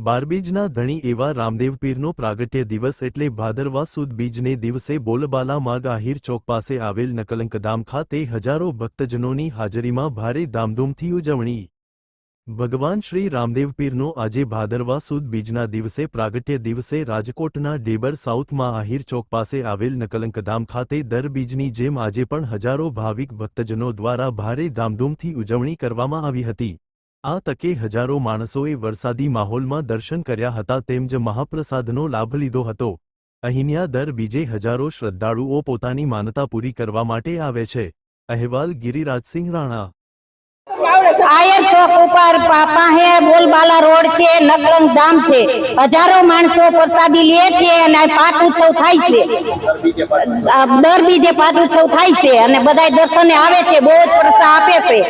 બારબીજના ધણી એવા રામદેવ પીરનો પ્રાગટ્ય દિવસ એટલે ભાદરવા સુદ બીજને દિવસે બોલબાલા માર્ગ આહિર ચોક પાસે આવેલ નકલંકધામ ખાતે હજારો ભક્તજનોની હાજરીમાં ભારે ધામધૂમથી ઉજવણી. ભગવાન શ્રી રામદેવ પીરનો આજે ભાદરવા સુદ બીજના દિવસે પ્રાગટ્ય દિવસે રાજકોટના ડેબર સાઉથમાં આહિર ચોક પાસે આવેલ નકલંકધામ ખાતે દર બીજની જેમ આજે પણ હજારો ભાવિક ભક્તજનો દ્વારા ભારે ધામધૂમથી ઉજવણી કરવામાં આવી હતી. આ તકે હજારો માણસોએ વરસાદી માહોલમાં દર્શન કર્યા હતા તેમજ મહાપ્રસાદનો લાભ લીધો હતો. અહીંયા દર બીજે હજારો શ્રદ્ધાળુઓ પોતાની માનતા પૂરી કરવા માટે આવે છે. અહેવાલ ગિરિરાજસિંહ રાણા. બોલબાલા રોડ છે નકલંગ ધામ છે. હજારો માણસો પ્રસાદી અને પાટ ઉત્સવ થાય છે. દર ઉત્સવ થાય છે અને બધા દર્શને આવે છે, બહુ પ્રસાદ આપે છે.